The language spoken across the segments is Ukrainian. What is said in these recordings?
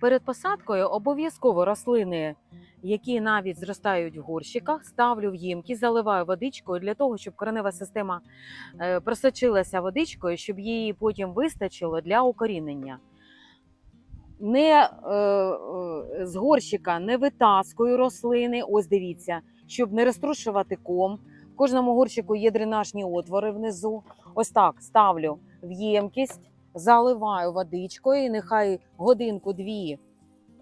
Перед посадкою обов'язково рослини, які навіть зростають в горщиках, ставлю в ємність, заливаю водичкою для того, щоб коренева система е, просочилася водичкою, щоб її потім вистачило для укорінення. Не е, е, з горщика не витаскую рослини. Ось дивіться, щоб не розтрушувати ком. В кожному горщику є дренажні отвори внизу. Ось так ставлю в ємкість, заливаю водичкою, і нехай годинку-дві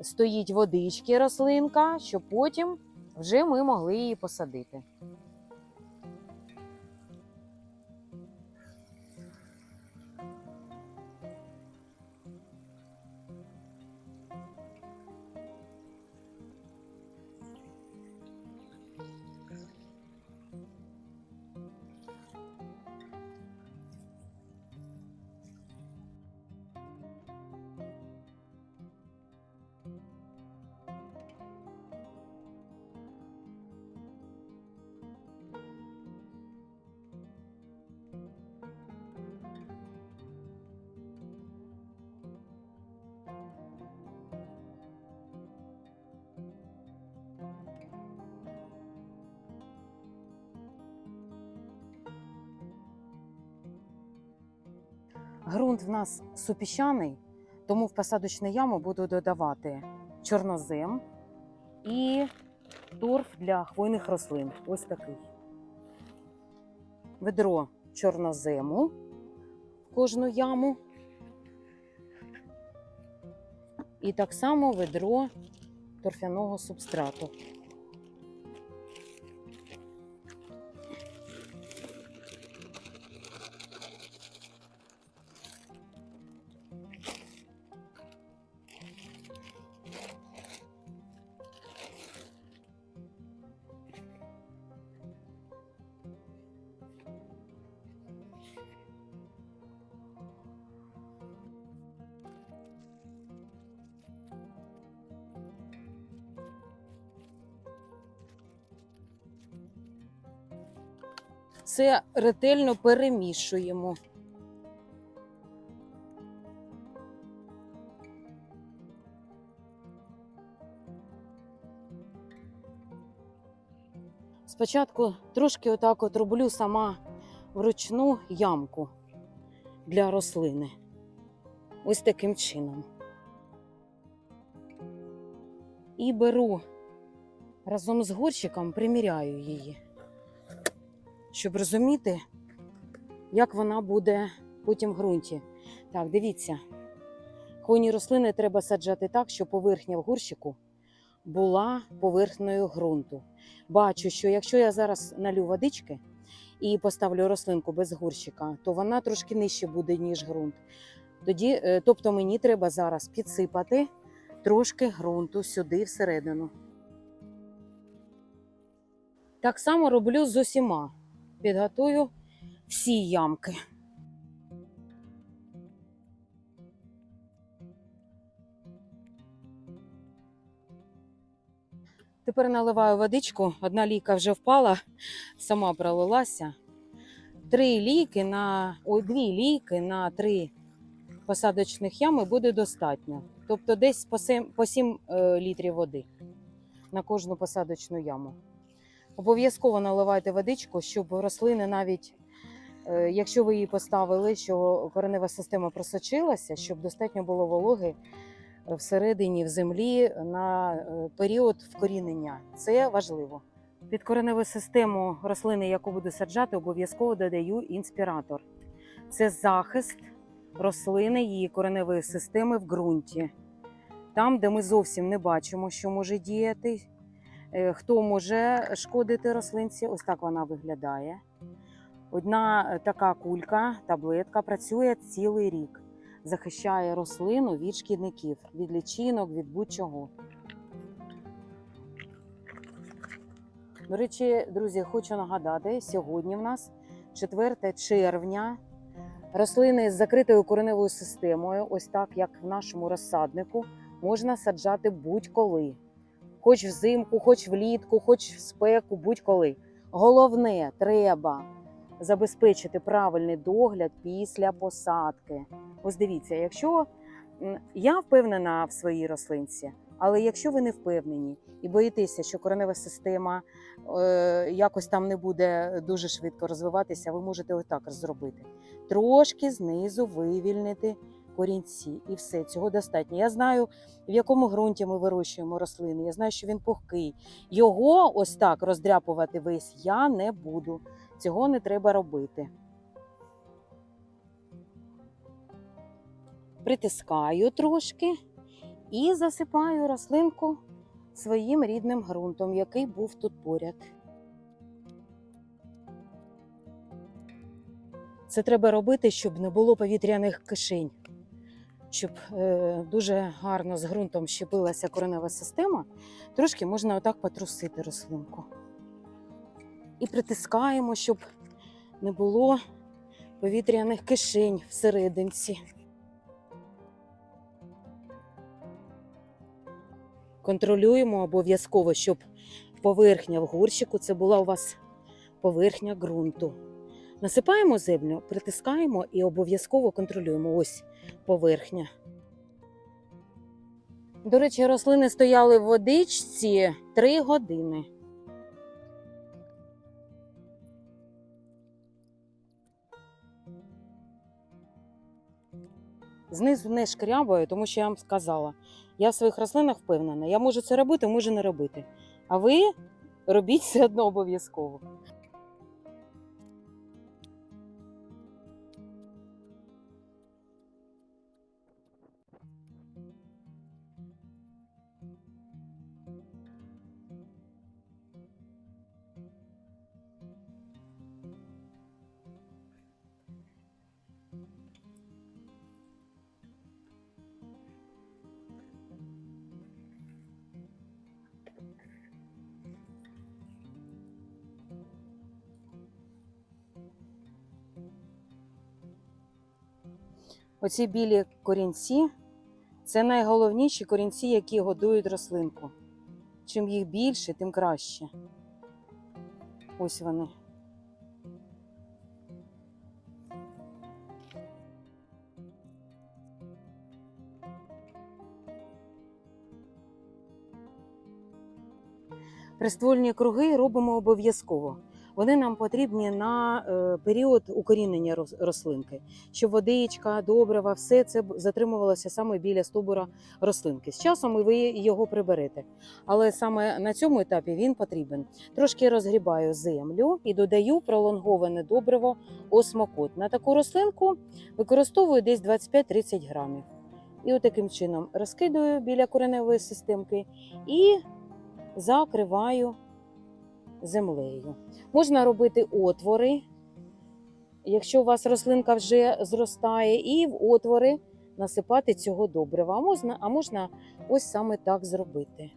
стоїть водички рослинка, щоб потім вже ми могли її посадити. Грунт в нас супіщаний, тому в посадочну яму буду додавати чорнозем і торф для хвойних рослин. Ось такий. Ведро чорнозему в кожну яму. І так само ведро торфяного субстрату. Це ретельно перемішуємо. Спочатку трошки отак от роблю сама вручну ямку для рослини. Ось таким чином. І беру разом з горщиком, приміряю її щоб розуміти, як вона буде потім в ґрунті. Так, дивіться, хвойні рослини треба саджати так, щоб поверхня в горщику була поверхнею ґрунту. Бачу, що якщо я зараз налю водички і поставлю рослинку без горщика, то вона трошки нижче буде, ніж ґрунт. Тоді, е, тобто мені треба зараз підсипати трошки ґрунту сюди всередину. Так само роблю з усіма підготую всі ямки. Тепер наливаю водичку, одна лійка вже впала, сама пролилася. Три лійки на ой, дві лійки на три посадочних ями буде достатньо. Тобто десь по 7, по 7 е, літрів води на кожну посадочну яму. Обов'язково наливайте водичку, щоб рослини навіть, е, якщо ви її поставили, що коренева система просочилася, щоб достатньо було вологи е, всередині в землі на е, період вкорінення. Це важливо. Під кореневу систему рослини, яку буду саджати, обов'язково додаю інспіратор. Це захист рослини, її кореневої системи в ґрунті. Там, де ми зовсім не бачимо, що може діяти, Хто може шкодити рослинці? Ось так вона виглядає. Одна е, така кулька, таблетка працює цілий рік, захищає рослину від шкідників, від личинок, від будь-чого. До речі, друзі, хочу нагадати: сьогодні в нас 4 червня. Рослини з закритою кореневою системою, ось так як в нашому розсаднику, можна саджати будь-коли хоч взимку, хоч влітку, хоч в спеку, будь-коли. Головне, треба забезпечити правильний догляд після посадки. Ось дивіться, якщо Я впевнена в своїй рослинці, але якщо ви не впевнені і боїтеся, що коренева система е, якось там не буде дуже швидко розвиватися, ви можете отак зробити. Трошки знизу вивільнити корінці, і все цього достатньо. Я знаю, в якому ґрунті ми вирощуємо рослини. Я знаю, що він пухкий. Його ось так роздряпувати весь я не буду. Цього не треба робити. Притискаю трошки і засипаю рослинку своїм рідним ґрунтом, який був тут поряд. Це треба робити, щоб не було повітряних кишень, щоб е, дуже гарно з ґрунтом щепилася коренева система. Трошки можна отак потрусити рослинку. І притискаємо, щоб не було повітряних кишень всерединці. Контролюємо обов'язково, щоб поверхня в горщику це була у вас поверхня ґрунту. Насипаємо землю, притискаємо і обов'язково контролюємо. Ось поверхня. До речі, рослини стояли в водичці 3 години. Знизу не шкрябаю, тому що я вам сказала. Я в своїх рослинах впевнена. Я можу це робити, можу не робити. А ви робіть все одно обов'язково. Оці білі корінці це найголовніші корінці, які годують рослинку. Чим їх більше, тим краще. Ось вони. Приствольні круги робимо обов'язково. Вони нам потрібні на е, період укорінення рослинки, щоб водичка, добрива, все це затримувалося саме біля стовбура рослинки. З часом ви його приберете. Але саме на цьому етапі він потрібен. Трошки розгрібаю землю і додаю пролонговане добриво осмокот. На таку рослинку використовую десь 25-30 грамів. І отаким чином розкидаю біля кореневої системки і закриваю землею. Можна робити отвори, якщо у вас рослинка вже зростає, і в отвори насипати цього добрива. А можна, а можна ось саме так зробити.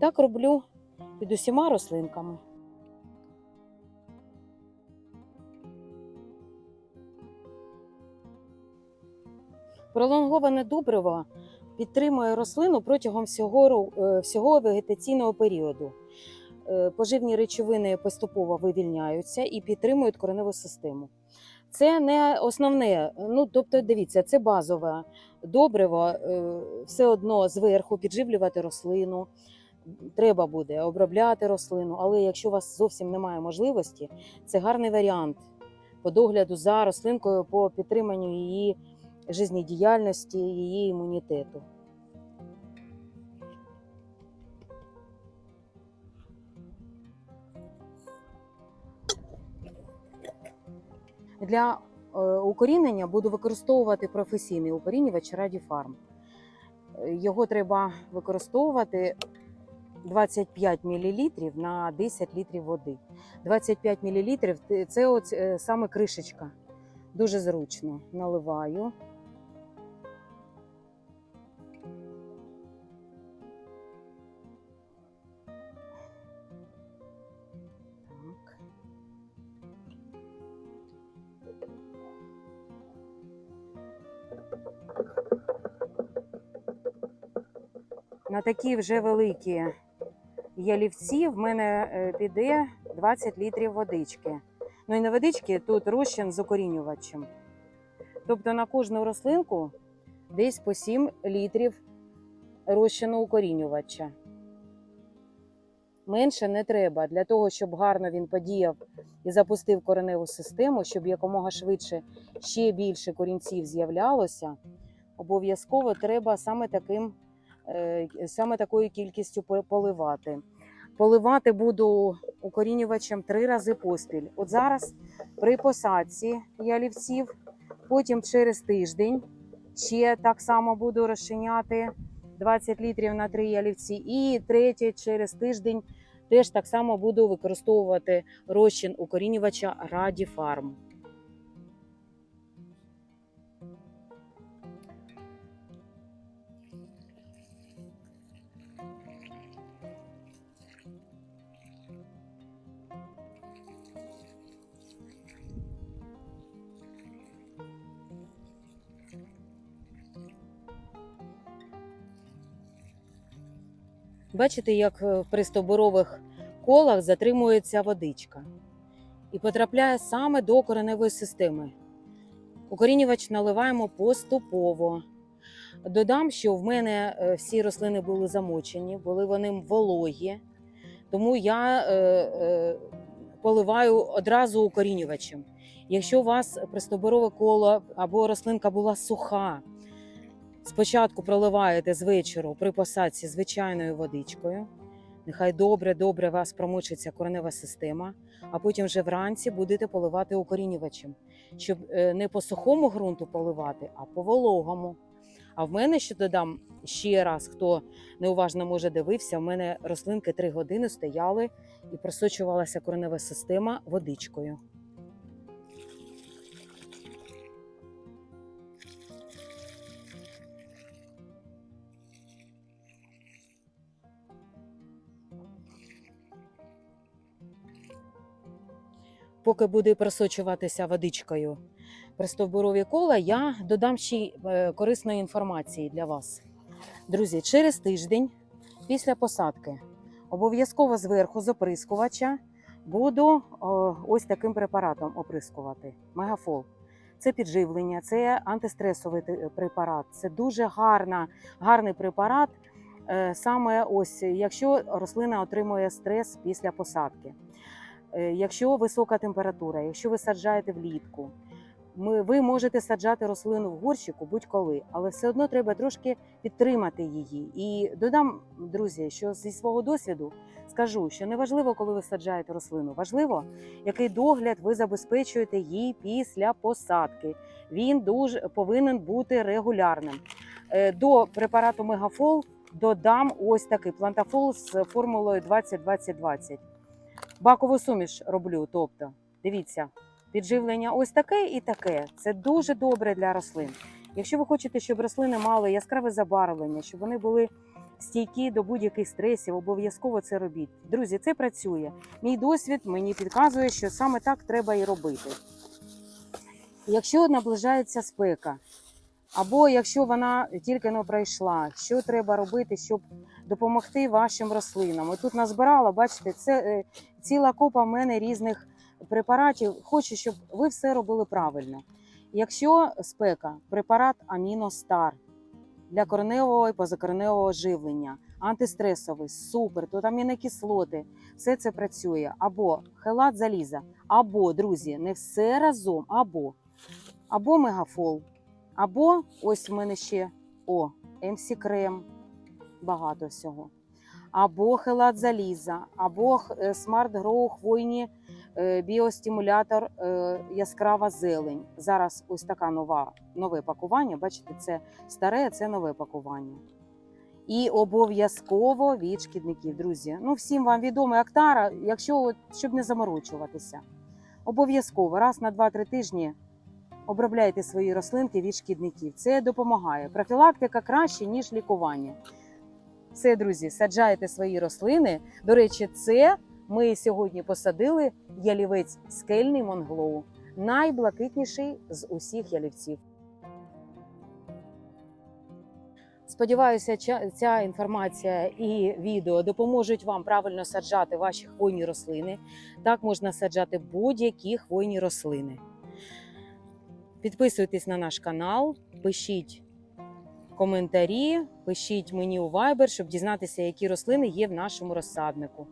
Так роблю під усіма рослинками. Пролонговане добриво підтримує рослину протягом всього, е, всього вегетаційного періоду. Е, Поживні речовини поступово вивільняються і підтримують кореневу систему. Це не основне, ну тобто, дивіться, це базове добриво, е, все одно зверху підживлювати рослину. Треба буде обробляти рослину, але якщо у вас зовсім немає можливості, це гарний варіант по догляду за рослинкою, по підтриманню її жизнедіяльності, її імунітету. Для е, укорінення буду використовувати професійний укорінювач Радіфарм. Е, Його треба використовувати 25 мл на 10 літрів води. 25 мл – це от, е, саме кришечка. Дуже зручно. Наливаю. На такі вже великі ялівці в мене е, піде 20 літрів водички. Ну і не водички, тут розчин з укорінювачем. Тобто на кожну рослинку десь по 7 літрів розчину укорінювача. Менше не треба для того, щоб гарно він подіяв і запустив кореневу систему, щоб якомога швидше ще більше корінців з'являлося. Обов'язково треба саме таким, саме такою кількістю поливати. Поливати буду укорінювачем три рази поспіль. От зараз при посадці ялівців, потім через тиждень ще так само буду розчиняти 20 літрів на три ялівці. І третє через тиждень теж так само буду використовувати розчин укорінювача Радіфарм. Бачите, як е, при стовбурових колах затримується водичка і потрапляє саме до кореневої системи. Укорінювач наливаємо поступово. Додам, що в мене е, всі рослини були замочені, були вони вологі, тому я е, е, поливаю одразу укорінювачем. Якщо у вас пристовбурове коло або рослинка була суха, спочатку проливаєте з вечору при посадці звичайною водичкою. Нехай добре, добре вас промочиться коренева система, а потім вже вранці будете поливати укорінювачем, щоб е, не по сухому ґрунту поливати, а по вологому. А в мене ще додам ще раз, хто неуважно може дивився, в мене рослинки три години стояли і просочувалася коренева система водичкою. Поки буде просочуватися водичкою пристовбурові кола, я додам ще е, корисної інформації для вас. Друзі, через тиждень після посадки обов'язково зверху з оприскувача буду ось таким препаратом оприскувати. Мегафол. Це підживлення, це антистресовий препарат. Це дуже гарна, гарний препарат. е, Саме ось якщо рослина отримує стрес після посадки. Е, Якщо висока температура, якщо ви саджаєте влітку, ми, ви можете саджати рослину в горщику будь-коли, але все одно треба трошки підтримати її. І додам, друзі, що зі свого досвіду скажу, що не важливо, коли ви саджаєте рослину, важливо, який догляд ви забезпечуєте їй після посадки. Він дуже повинен бути регулярним. Е, До препарату Мегафол додам ось такий плантафол з формулою 20-20-20. Бакову суміш роблю. Тобто, дивіться, підживлення ось таке і таке. Це дуже добре для рослин. Якщо ви хочете, щоб рослини мали яскраве забарвлення, щоб вони були стійкі до будь-яких стресів, обов'язково це робіть. Друзі, це працює. Мій досвід мені підказує, що саме так треба і робити. Якщо наближається спека, або якщо вона тільки не пройшла, що треба робити, щоб допомогти вашим рослинам? От тут назбирала, бачите, це е, ціла купа в мене різних препаратів. Хочу, щоб ви все робили правильно. Якщо спека, препарат Аміностар для кореневого і позакореневого живлення, антистресовий, супер, тут амінокислоти, все це працює. Або хелат заліза, або, друзі, не все разом, або, або мегафол, або ось в мене ще о, МС крем, багато всього. Або хелат заліза, або смарт гроу хвойні е, біостимулятор е, яскрава зелень. Зараз ось така нова нове пакування. Бачите, це старе, це нове пакування. І обов'язково від шкідників, друзі. Ну, всім вам відомий Актара, якщо щоб не заморочуватися. Обов'язково раз на 2-3 тижні обробляйте свої рослинки від шкідників. Це допомагає. Профілактика краще, ніж лікування. Все, друзі, саджайте свої рослини. До речі, це ми сьогодні посадили ялівець скельний монглоу, найблакитніший з усіх ялівців. Сподіваюся, ця- інформація і відео допоможуть вам правильно саджати ваші хвойні рослини. Так можна саджати будь-які хвойні рослини. Підписуйтесь на наш канал, пишіть коментарі, пишіть мені у Viber, щоб дізнатися, які рослини є в нашому розсаднику.